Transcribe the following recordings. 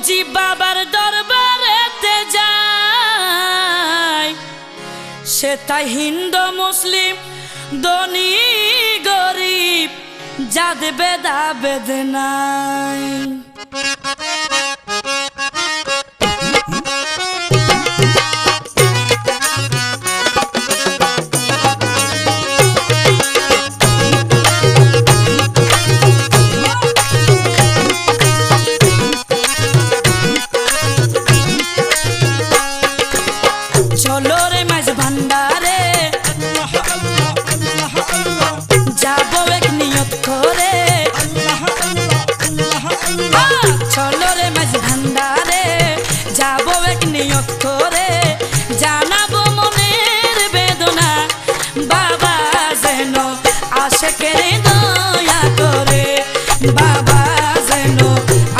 মুজিব বাবার দরবারেতে যায় সে তাই হিন্দু মুসলিম ধনী গরিব যাদ বেদা বেদ নাই। বাবা যেন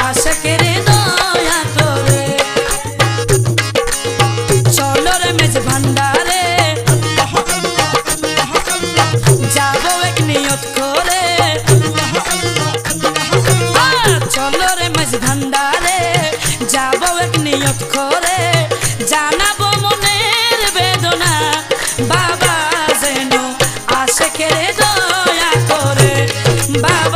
আসে কেড়ে দয়া করে। চলো রে মেজ ভান্ডারে যাব নিয়ত করে। আহ, চলো রে মেজ ভান্ডারে যাব এক নিয়ত করে। জানাব মনের বেদনা বাবা যেন দয়া করে। বাবা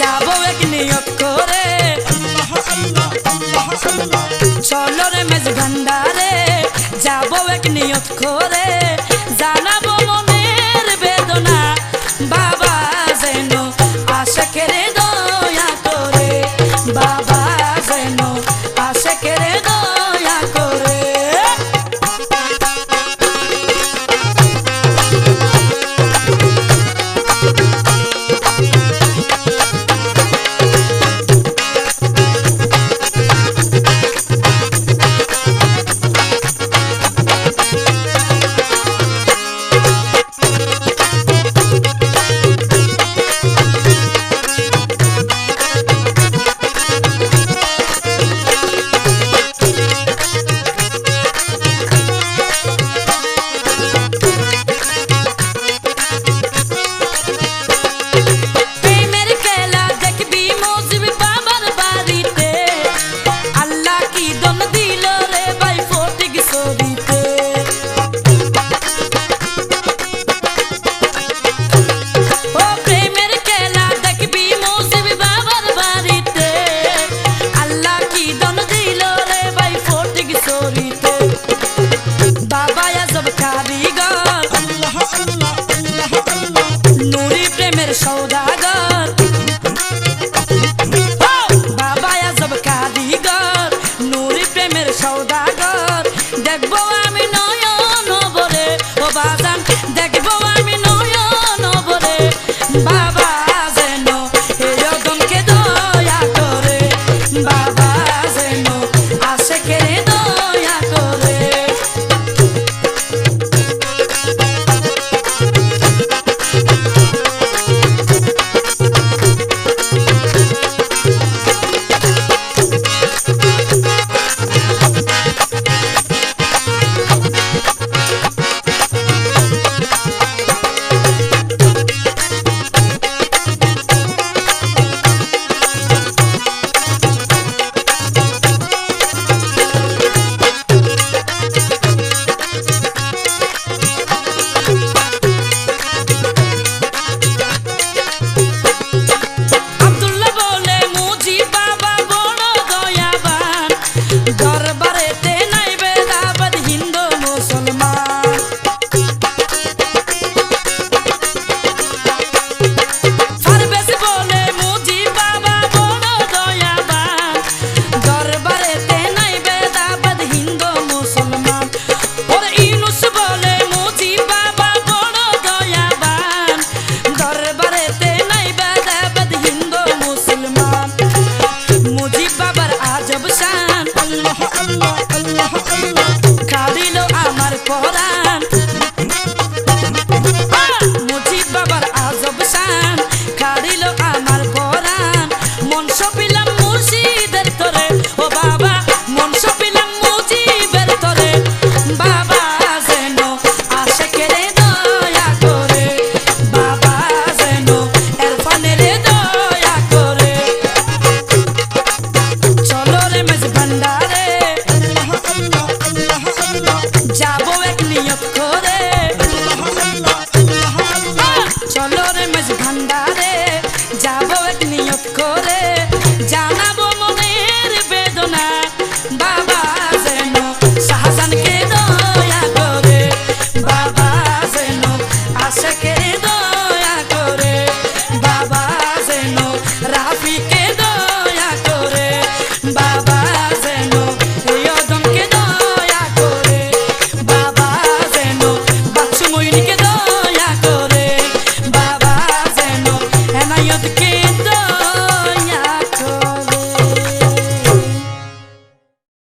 যাব এক নিয়ত করে। চলো রে মেজ ভান্ডারে, যাব এক নিয়ত করে। জানাব মনের বেদনা, বাবা যেন আশা কেড়ে so shoulder. ahora.